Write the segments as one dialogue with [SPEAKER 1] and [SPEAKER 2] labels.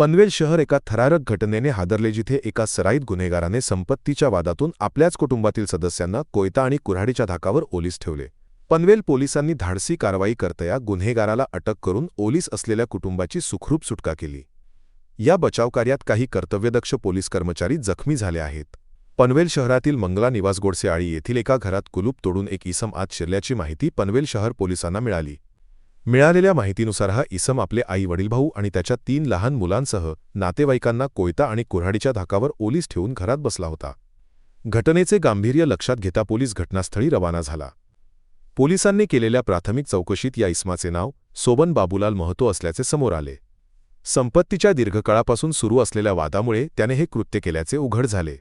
[SPEAKER 1] पनवेल शहर एका थरारक घटनेने हादरले जिथे एका सराईत गुन्हेगाराने संपत्तीच्या वादातून आपल्याच कुटुंबातील सदस्यांना कोयता आणि कुऱ्हाडीच्या धाकावर ओलीस ठेवले. पनवेल पोलिसांनी धाडसी कारवाई करतया गुन्हेगाराला अटक करून ओलीस असलेल्या कुटुंबाची सुखरूप सुटका केली. या बचावकार्यात काही कर्तव्यदक्ष पोलीस कर्मचारी जखमी झाले आहेत. पनवेल शहरातील मंगला निवास गोडसे आळी येथील एका घरात कुलूप तोडून एक इसम आत शिरल्याची माहिती पनवेल शहर पोलिसांना मिळाली. मिळालेल्या माहितीनुसार हा इसम आपले आई वडीलभाऊ आणि त्याच्या तीन लहान मुलांसह नातेवाईकांना कोयता आणि कुऱ्हाडीच्या धाकावर ओलीस ठेवून घरात बसला होता. घटनेचे गांभीर्य लक्षात घेता पोलीस घटनास्थळी रवाना झाला. पोलिसांनी केलेल्या प्राथमिक चौकशीत या इस्माचे नाव सोबन बाबूलाल महतो असल्याचे समोर आले. संपत्तीच्या दीर्घकाळापासून सुरू असलेल्या वादामुळे त्याने हे कृत्य केल्याचे उघड झाले.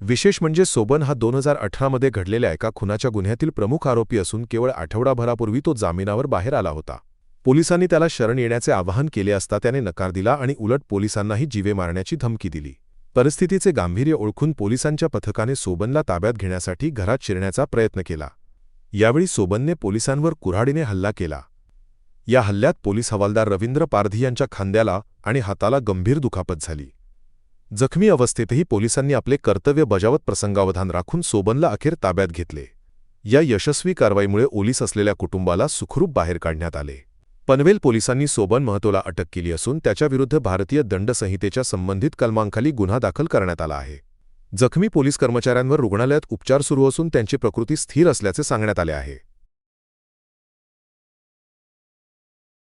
[SPEAKER 1] विशेष म्हणजे सोबन हा दोन हजार अठरामध्ये घडलेल्या एका खुनाच्या गुन्ह्यातील प्रमुख आरोपी असून केवळ आठवडाभरापूर्वी तो जामिनावर बाहेर आला होता. पोलिसांनी त्याला शरण येण्याचे आवाहन केले असता त्याने नकार दिला आणि उलट पोलिसांनाही जीवे मारण्याची धमकी दिली. परिस्थितीचे गांभीर्य ओळखून पोलिसांच्या पथकाने सोबनला ताब्यात घेण्यासाठी घरात शिरण्याचा प्रयत्न केला. यावेळी सोबनने पोलिसांवर कुऱ्हाडीने हल्ला केला. या हल्ल्यात पोलीस हवालदार रवींद्र पारधी यांच्या खांद्याला आणि हाताला गंभीर दुखापत झाली. जखमी अवस्थेतही पोलिसांनी आपले कर्तव्य बजावत प्रसंगावधान राखून सोबनला अखेर ताब्यात घेतले. या यशस्वी कारवाईमुळे ओलीस असलेल्या कुटुंबाला सुखरूप बाहेर काढण्यात आले. पनवेल पोलिसांनी सोबन महतोला अटक केली असून त्याच्याविरुद्ध भारतीय दंड संहितेच्या संबंधित कलमांखाली गुन्हा दाखल करण्यात आला आहे. जखमी पोलीस कर्मचाऱ्यांवर रुग्णालयात उपचार सुरू असून त्यांची प्रकृती स्थिर असल्याचे सांगण्यात आले आहे.